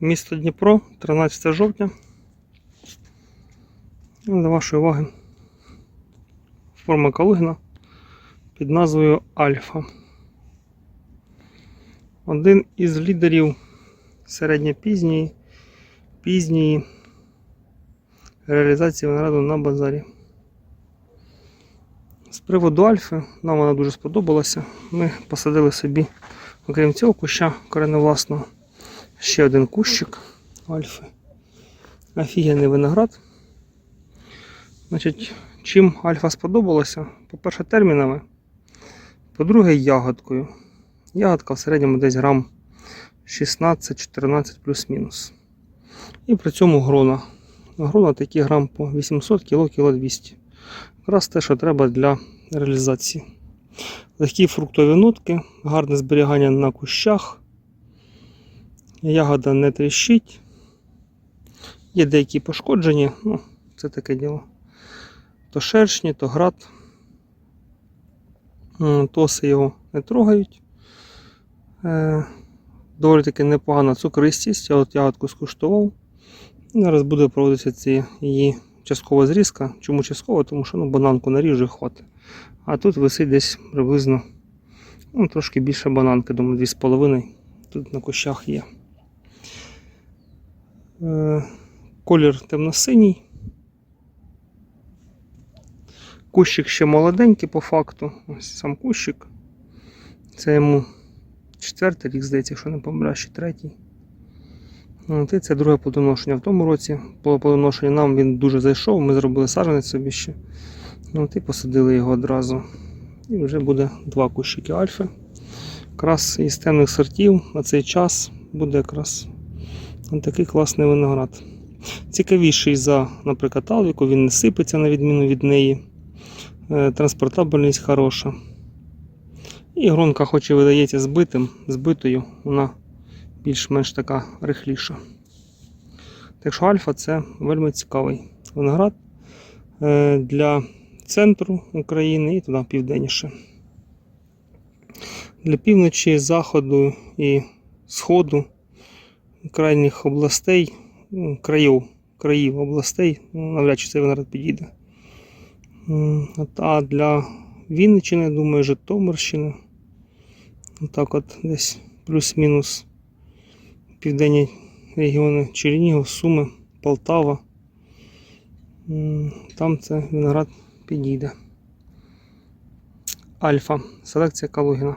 Місто Дніпро, 13 жовтня. Ну, До вашої уваги. Форма Калугіна під назвою Альфа. Один із лідерів середньопізньої пізньої реалізації винограду на базарі. З приводу Альфи, нам вона дуже сподобалася. Ми посадили собі, окрім цього куща кореневласного, ще один кущик Альфи. Офігенний виноград. Значить, чим Альфа сподобалася? По-перше, термінами. По-друге, ягодкою. Ягодка в середньому десь грам 16-14 плюс-мінус. І при цьому грона. Грона такі грам по 800 кг, кіло 200 Якраз те, що треба для реалізації. Легкі фруктові нотки, гарне зберігання на кущах. Ягода не тріщить. Є деякі пошкодження, ну, це таке діло. То шершні, то град. Тоси його не трогають. Е, доволі таки непогана цукристість. Я от ягодку скуштував. Зараз буде проводитися ці її часткова зрізка. Чому часткова? Тому що ну, бананку наріжу і хватить. А тут висить десь приблизно ну, трошки більше бананки, думаю, 2,5 тут на кущах є. Е, колір темно-синій. Кущик ще молоденький по факту. Ось сам кущик. Це йому четвертий рік, здається, якщо не помиляю, ще третій. От, і це друге плодоношення в тому році. По плодоношенню нам він дуже зайшов, ми зробили саджанець собі ще. От, і посадили його одразу. І вже буде два кущики альфи. Якраз із темних сортів на цей час буде якраз от такий класний виноград. Цікавіший за, наприклад, Алвіку, він не сипеться на відміну від неї. Е, Транспортабельність хороша. І гронка, хоч і видається збитим, збитою, вона більш-менш така рихліша. Так що альфа це вельми цікавий виноград е, для центру України і туди південніше. Для півночі, заходу і сходу крайніх областей, ну, країв, країв областей, ну, навряд чи цей виноград підійде. А для Вінниччини, думаю, Житомирщини. Так от десь плюс-мінус південні регіони Чернігів, Суми, Полтава. Там це виноград підійде. Альфа. Селекція Калугіна.